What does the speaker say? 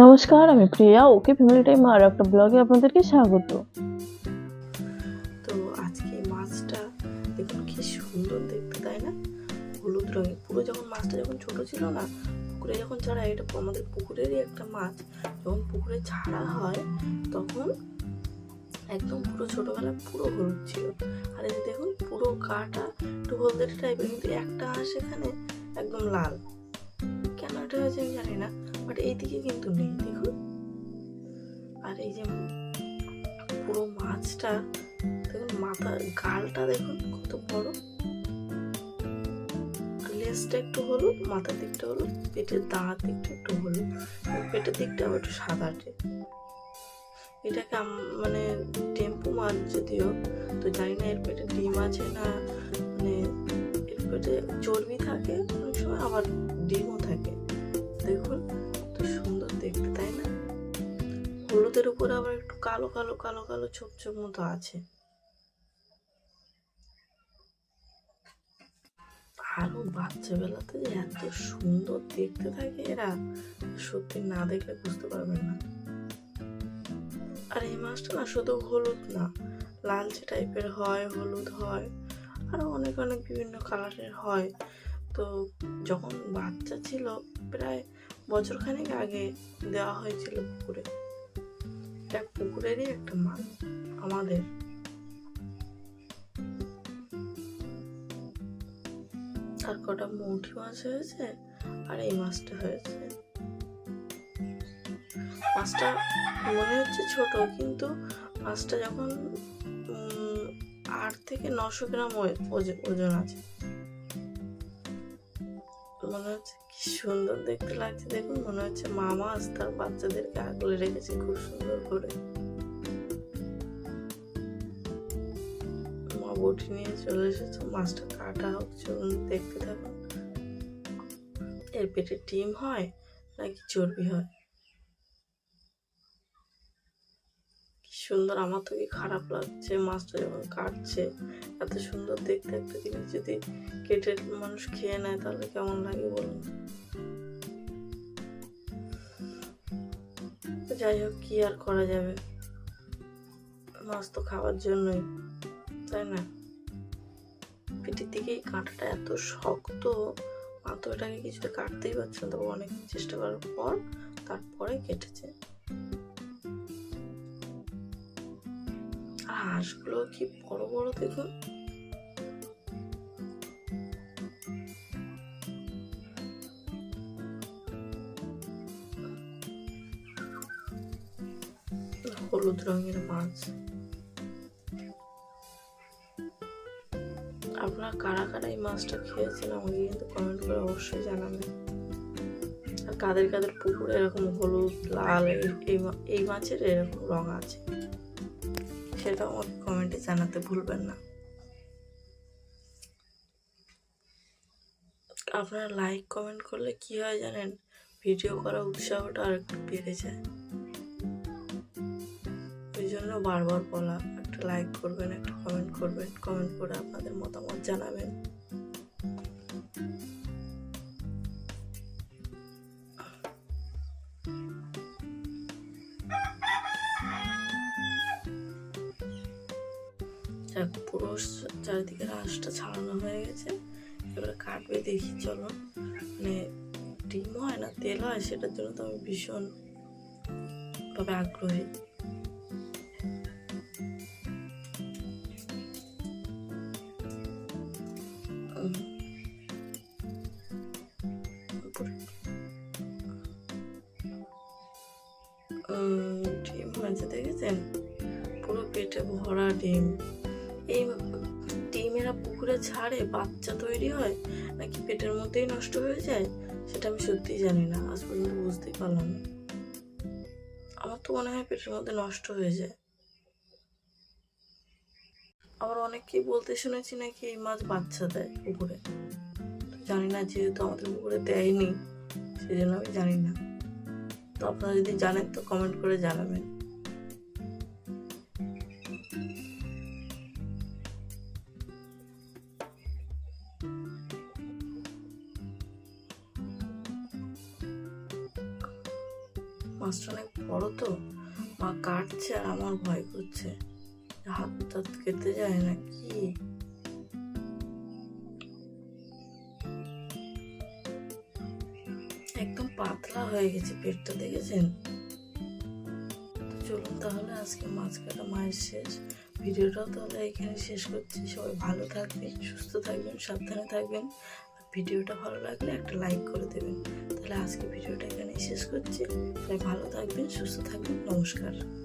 নমস্কার, আমি প্রিয়া। ওকে family time আর একটা ব্লগে আপনাদেরকে স্বাগত। তো আজকে মাছটা দেখুন কি সুন্দর দেখতে, তাই না? হলুদ রঙের। পুরো যখন মাছটা যখন ছোট ছিল না, পুকুরে যখন ছাড়া, এটা আমাদের পুকুরেরই একটা মাছ। যখন পুকুরে ছাড়া হয়, তখন একদম পুরো ছোটবেলায় পুরো হলুদ ছিল। আর এই দেখুন, পুরো গাটা একটু হলদেটে টাইপের কিন্তু একটা হাঁস এখানে একদম লাল। কেন এটা হয়েছে আমি জানি না। বাট এইদিকে কিন্তু নেই, দেখুন। আর এই যে পুরো মাছটা, দেখুন মাথা, গালটা দেখুন কত বড়। লেজটা একটু হলুদ, মাথার দিকটা হলুদ, পেটের দাঁত দিকটা একটু হলুদ পেটের দিকটা একটু সাদাটে এটাকে মানে টেম্পু মাছ যদিও, তো জানি না এর পেটে ডিম আছে না মানে এর পেটে চর্বি থাকে, অনেক সময় আবার ডিমও থাকে। দেখুন দেখতে তাই না? হলুদের উপরে আবার একটু কালো কালো কালো কালো ছোপ ছোপ মতো আছে। আরও বাচ্চা বেলাতে যে এত সুন্দর দেখতে থাকে এরা, সত্যি না দেখলে বুঝতে পারবেন না। আর এই মাছটা না শুধু হলুদ না, লালচে টাইপের হয়, হলুদ হয়, আরও অনেক অনেক বিভিন্ন কালারের হয়। তো যখন বাচ্চা ছিল, প্রায় বছরখানেক আগে দেওয়া হয়েছিল পুকুরে। এটা পুকুরেরই একটা মাছ আমাদের। আর কটা মৌঠি মাছ হয়েছে আর এই মাছটা হয়েছে। মাছটা মনে হচ্ছে ছোট, কিন্তু মাছটা যখন আট থেকে নশো গ্রাম ওজন আছে। মনে হচ্ছে কি সুন্দর দেখতে লাগছে। দেখুন, মনে হচ্ছে মামা আজ তার বাচ্চাদেরকে আগলে রেখেছে, খুব সুন্দর করে। মা বটি নিয়ে চলে এসেছে, মাছটা কাটা হোক, চলুন দেখতে থাকুন। এর পেটে ডিম হয় নাকি চর্বি হয় কি সুন্দর। আমার তো কি খারাপ লাগছে? মাছটা যখন কাটছে, এত সুন্দর দেখতে একটা জিনিস যদি কেটে মানুষ খেয়ে নেয়, তাহলে কেমন লাগে বলুন? যাই হোক, কি আর করা যাবে? মাছ তো খাওয়ার জন্যই, তাই না? পেটের দিকে এই কাঁটাটা এত শক্ত, মা তো এটাকে কিছুতে কাটতেই পারছে না, তবে অনেক চেষ্টা করার পর তারপরে কেটেছে। হাঁসগুলো কি বড় বড় দেখুন হলুদ রঙের মাছ। আপনারা কারা কারা এই মাছটা খেয়েছেন আমাকে কিন্তু কমেন্ট করে অবশ্যই জানাবেন। আর কাদের কাদের পুকুর এরকম হলুদ, লাল, এই- এই মাছের এরকম রং আছে? সেটা আমাকে কমেন্টে জানাতে ভুলবেন না। আপনারা লাইক কমেন্ট করলে কি হয় জানেন? ভিডিও করার উৎসাহটা আর একটু বেড়ে যায়। ওই জন্য বারবার বলা, একটা লাইক করবেন, একটা কমেন্ট করবেন কমেন্ট করে আপনাদের মতামত জানাবেন। যাক পুরো চারিদিকে রাসটা ছাড়ানো হয়ে গেছে। এবারে কাটবে, দেখি, চলো। মানে ডিম হয় না, তেল হয়, সেটার জন্য তো আমি ভীষণ ভাবে আগ্রহী। ডিম হয়েছে দেখেছেন? পুরো পেটে ভরা ডিম। এই ডিমেরা পুকুরে ছাড়ে বাচ্চা তৈরি হয়, নাকি পেটের মধ্যেই নষ্ট হয়ে যায়? সেটা আমি সত্যিই জানি না, আজ পর্যন্ত বুঝতেই পারলাম না। আমার তো মনে হয় পেটের মধ্যে নষ্ট হয়ে যায়। আবার অনেককেই বলতে শুনেছি নাকি এই মাছ বাচ্চা দেয় পুকুরে। জানি না, যেহেতু আমাদের পুকুরে দেয়নি সেই জন্য আমি জানি না। তো আপনারা যদি জানেন তো কমেন্ট করে জানাবেন। মাছটা অনেক বড় তো? মা কাটছে আর আমার ভয় করছে। হাত টাত কেটে যায় না কি একদম পাতলা হয়ে গেছে পেটটা, দেখেছেন? চলুন তাহলে আজকে মাছ কাটা মায়ের শেষ। ভিডিওটাও তাহলে এখানে শেষ করছি। সবাই ভালো থাকবেন, সুস্থ থাকবেন, সাবধানে থাকবেন। ভিডিওটা ভালো লাগলে একটা লাইক করে দেবেন। তাহলে আজকে ভিডিওটা এখানেই শেষ করছি। সবাই ভালো থাকবেন, সুস্থ থাকবেন, নমস্কার।